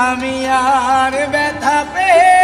আমি আর ব্যথা পেয়ে